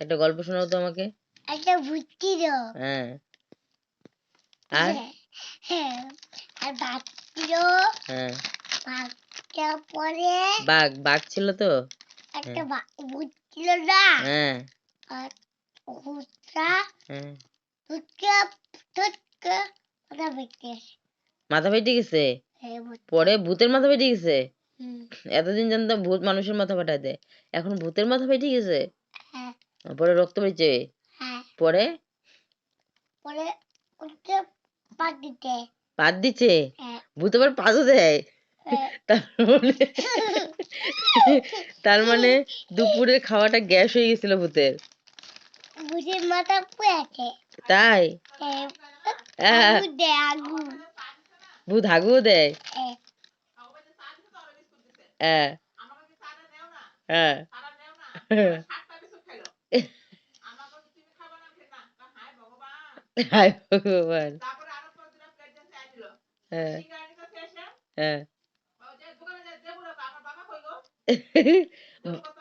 একটা গল্প শোনাও তো আমাকে। একটা ভূত ছিল হ্যাঁ। আর? হ্যাঁ আর বাঘ ছিল। হ্যাঁ। বাঘটা পরে বাঘ বাঘ ছিল তো? একটা বা- ভূত ছিল না? হ্যাঁ। আর ভূতটা হ্যাঁ। ভূতকে ভূতকে মাথা পেটে মাথা ফেটে গেছে? হ্যাঁ পরে ভূতের মাথা ফেটে গেছে? এতদিন জানতাম ভূত মানুষের মাথা ফাটায় দেয় এখন ভূতের মাথা ফেটে গেছে? হ্যাঁ। পরে রক্ত বেরিয়েছে হ্যাঁ। পরে? পরে ওকে দিতে। পাত দিচ্ছে? ভূত আবার পাতও দেয়। তার মানে মানে দুপুরের খাওয়াটা গ্যাস হয়ে গেছিল ভূতের ভূতের মাথা পুড়ে আছে তাই? হ্যাঁ, ভূত হাগুও দেয়? হ্যাঁ। হ্যাঁ। হায় ভগবান। হ্যাঁ হ্যাঁ।